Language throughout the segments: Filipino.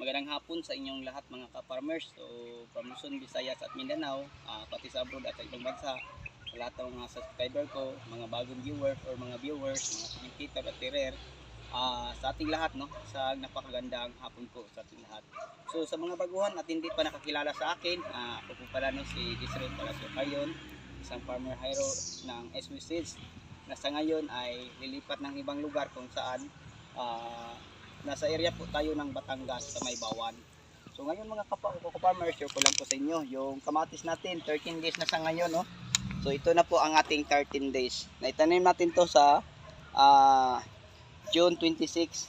Magandang hapon sa inyong lahat mga ka-farmers. So, from Luzon, Visayas at Mindanao, ah, pati sa abroad at sa ibang bansa, sa lahat ng mga subscriber ko, mga bagong viewers or mga viewers, mga commentator at tirer, ah, sa ating lahat, no? Sa napakagandang hapon ko sa ating lahat. So, sa mga baguhan at hindi pa nakakilala sa akin, ah, ako po pala no, si Disrel Palacio Cayon, isang farmer hero ng SW Seeds na sa ngayon ay lilipat ng ibang lugar kung saan ah, nasa area po tayo ng Batangas sa May Bawan. So ngayon mga kapa farmers, share ko lang po sa inyo yung kamatis natin, 13 days na sa ngayon, no? So ito na po ang ating 13 days. Naitanim natin to sa ah, June 26.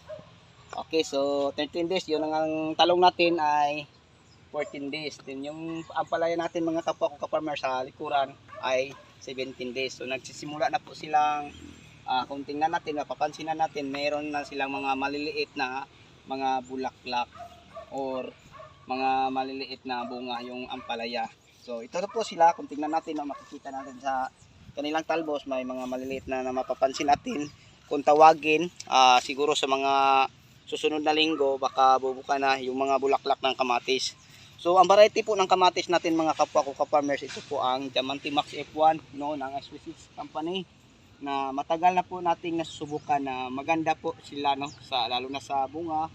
Okay, so 13 days, yun ang, talong natin ay 14 days. Then yung ampalaya natin mga kapwa ko farmer sa likuran ay 17 days. So nagsisimula na po silang ah kung tingnan natin, mapapansin na natin, meron na silang mga maliliit na mga bulaklak or mga maliliit na bunga yung ampalaya. So ito na po sila, kung tingnan natin, no, makikita natin sa kanilang talbos, may mga maliliit na, na mapapansin natin. Kung tawagin, ah, siguro sa mga susunod na linggo, baka bubuka na yung mga bulaklak ng kamatis. So ang variety po ng kamatis natin mga kapwa ko ka-farmers, ito po ang Diamante Max F1 no, ng SW6 Company na matagal na po nating nasusubukan na maganda po sila no? Sa lalo na sa bunga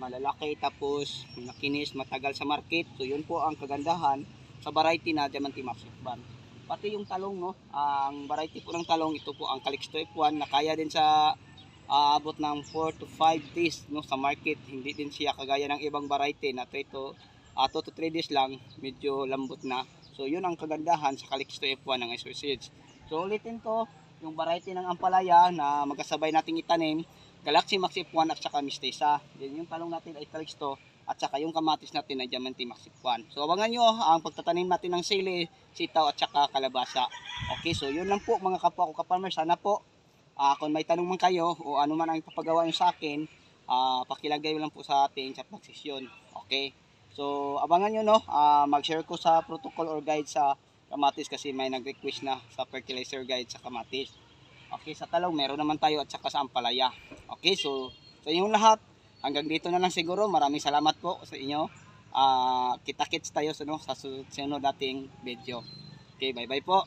malalaki tapos nakinis matagal sa market. So yun po ang kagandahan sa variety na Diamante F1 pati yung talong no? Ang variety po ng talong ito po ang Calixto F1 na kaya din sa aabot ng 4 to 5 days no? Sa market. Hindi din siya kagaya ng ibang variety na 3 to uh, 2 to 3 days lang medyo lambot na. So yun ang kagandahan sa Calixto F1 ng SO Seeds so ulitin ko yung variety ng ampalaya na magkasabay nating itanim Galaxy Max F1 at saka Mistesa then yung talong natin ay Calixto at saka yung kamatis natin ay Diamante Max F1 so abangan nyo ang pagtatanim natin ng sili sitaw at saka kalabasa. Okay so yun lang po mga kapwa ko kaparmer sana po ah, kung may tanong man kayo o ano man ang ipapagawa nyo sa akin ah, pakilagay lang po sa ating chat box session okay? So abangan nyo no? Ah, mag-share ko sa protocol or guide sa kamatis kasi may nag-request na sa fertilizer guide sa kamatis. Okay, sa talong meron naman tayo at saka sa ampalaya. Okay, so sa inyong lahat, hanggang dito na lang siguro. Maraming salamat po sa inyo. Ah, kita-kits tayo sa, no, sa susunod dating video. Okay, bye-bye po.